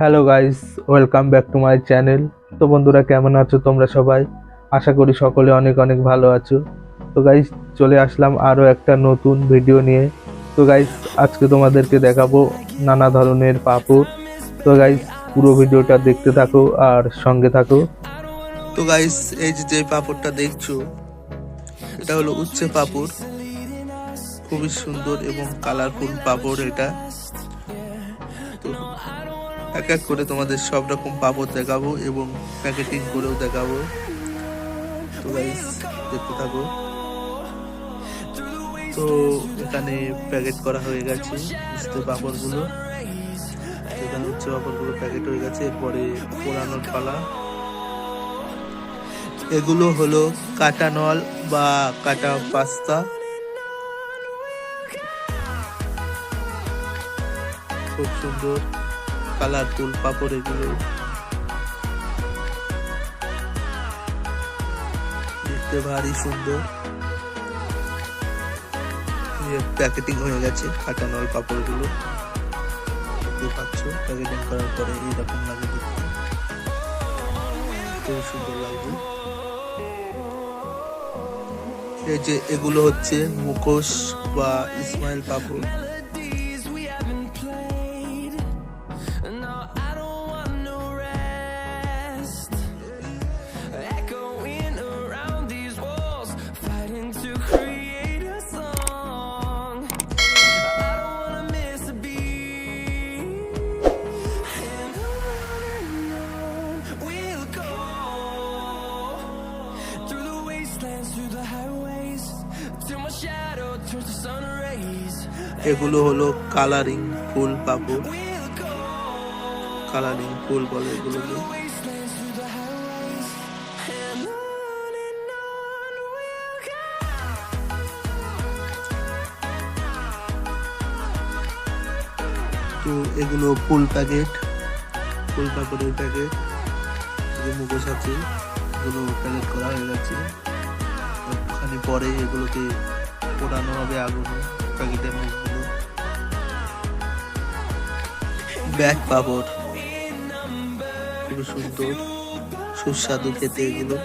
Hello guys welcome back to my channel তো বন্ধুরা, কেমন আছো তোমরা সবাই? আশা করি সকলে অনেক অনেক ভালো আছো। তো গাইস চলে আসলাম আরও একটা নতুন ভিডিও নিয়ে। তো গাইস আজকে তোমাদেরকে দেখাবো নানা ধরনের পাপড়। তো গাইস পুরো ভিডিওটা দেখতে থাকো আর সঙ্গে থাকো। তো গাইস এই যে পাপড়টা দেখছ, এটা হলো উচ্ছে পাপড়। খুবই সুন্দর এবং কালারফুল পাপড় এটা। এক এক করে তোমাদের সব রকম পাপড় দেখাবো এবং প্যাকেটিং করেও দেখাবো। তো গাইস দেখতে থাকো। তো এখানে প্যাকেট করা হয়ে গেছে উচ্ছে পাপড়গুলো। এখানে উচ্ছে পাপড়গুলো প্যাকেট হয়ে গেছে, এরপরে পোড়ানোর পালা। এগুলো হলো কাটা নল বা কাটা পাস্তা। খুব সুন্দর। কালারফুল পাপড় এগুলো। দেখতে ভারী সুন্দর। প্যাকেটিং হয়ে গেছে কাটা নল পাপড়গুলো। দেখতে পাচ্ছ, প্যাকেটিং করার পরে এইরকম লাগে দেখতে। খুব সুন্দর লাগবে। এই যে এগুলো হচ্ছে মুখোশ বা ইসমাইল পাপড়। এগুলো হলো কালারিং ফুল go কালারিং ফুল বলে এগুলোকে. তো এগুলো ফুল প্যাকেট, ফুল পাপড়ের প্যাকেট। যে মুখোশ আছে, এগুলো প্যাকেট করা হয়ে গেছে। পরে এগুলোকে পোড়ানো হবে আগুনে। প্যাকেটের মুখগুলো ব্যাগ পাপড় খুবই সুন্দর, সুস্বাদু খেতে এগুলো।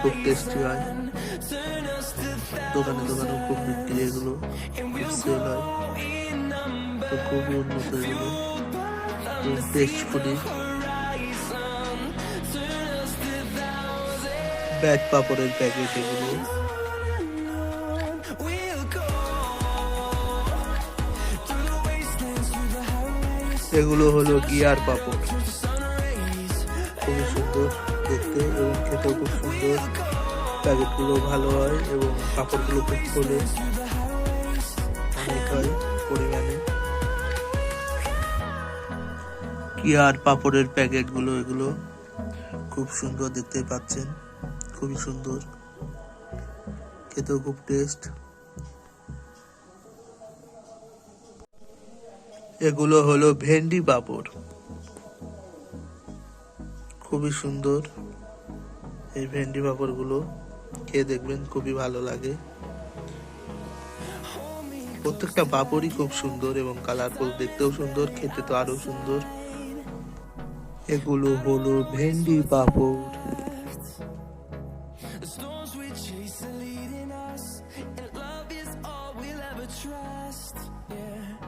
খুব টেস্টি হয়। দোকানে দোকানেও খুব বিক্রি এগুলো। খুব সেল হয়। তো খুবই উন্নত এগুলো। টেস্টফুলি ব্যাগ পাপড়ের প্যাকেট এগুলো। এগুলো হলো গিয়ার পাপড়. খুবই সুন্দর দেখতে এবং খেতেও খুব সুন্দর। প্যাকেটগুলো ভালো হয় এবং পাপড়গুলো খুব খোলে অনেক হয় পরিমাণে। কিয়ার পাপড়ের প্যাকেটগুলো এগুলো খুব সুন্দর দেখতে পাচ্ছেন। খুবই সুন্দর। খেতেও খুব টেস্ট এগুলো হলো ভেন্ডি পাপড় খুবই সুন্দর এই ভেন্ডি পাপড়গুলো খেয়ে দেখবেন খুবই ভালো লাগে প্রত্যেকটা পাপড়ই খুব সুন্দর এবং কালারফুল দেখতেও সুন্দর, খেতে তো আরও সুন্দর এগুলো হলো ভেন্ডি papad. Yeah.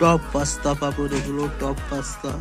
Top pasta papad এগুলো টপ পাস্তা